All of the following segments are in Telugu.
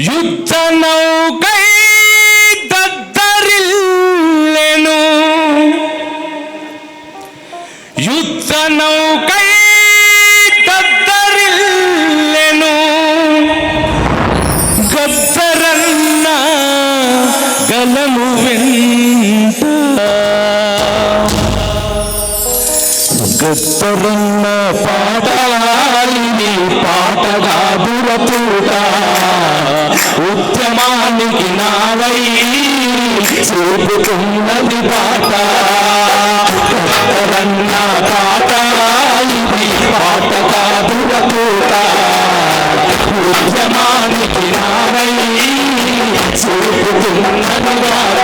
యుద్ధ నౌకై దద్దరిల్లెను. యుద్ధ నౌకై దద్దరిల్లెను. గద్దరన్న గలము వెంట. గద్దరన్న పాటలాడిని పాటగా బురపూట ఉద్యమానికి నావై చూపుతున్నది పాట గద్దరన్న పాట ఇది పాటగా బురపూట ఉద్యమానికి నావై చూపుతున్నది పాట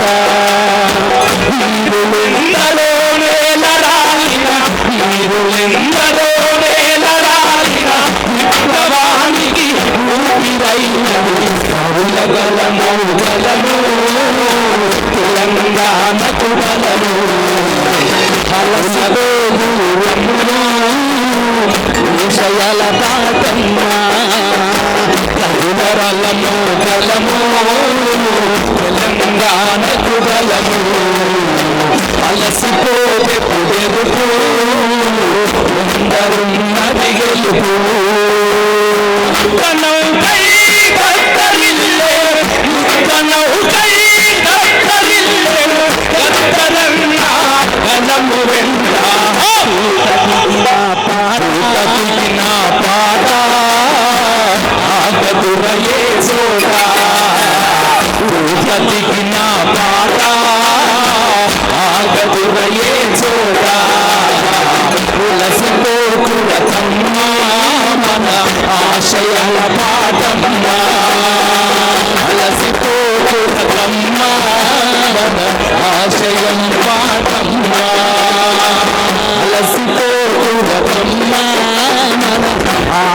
தரும் நபிகள் கனவு கை கத்தரில்லை கத்தரில்லை கத்தரன்னா கனவு வென்றா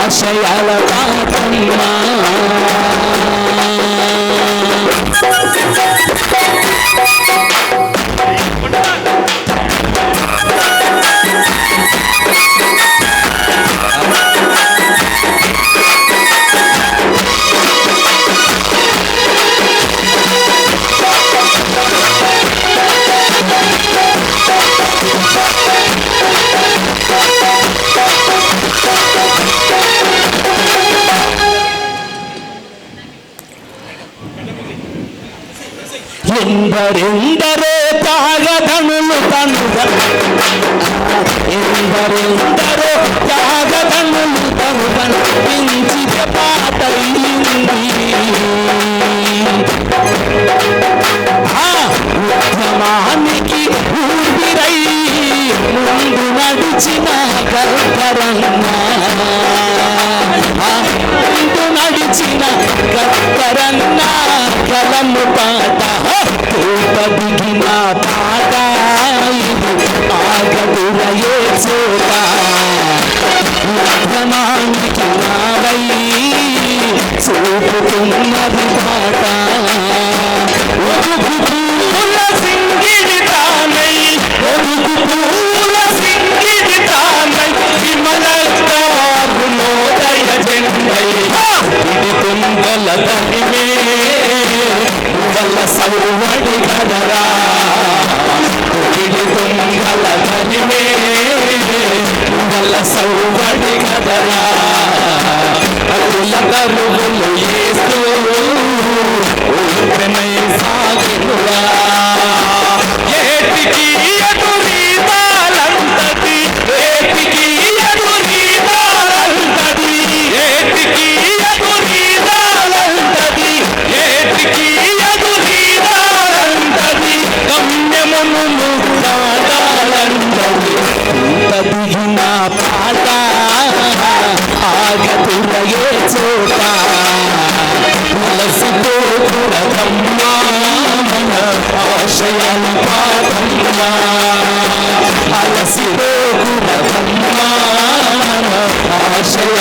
ఆశయాల పాటమ్మ ఎందరెందరో త్యాగధనులు తనుగ ఎందరెందరో త్యాగధనులు తనుగ పెంచిన పాటయింది ఉద్యమానికి ఊపిరై ముందు నడిచిన గర్భరన్నా. ముందు నడిచిన గర్భరన్న కలము పాట. తోట పాట ఆగదురయే చోట. ఉద్యమానికి నావై చూపుతున్నది పాట సౌవడి కదరా ఆశయాల పాపమ్మా అలసిపోకుల ఆశయ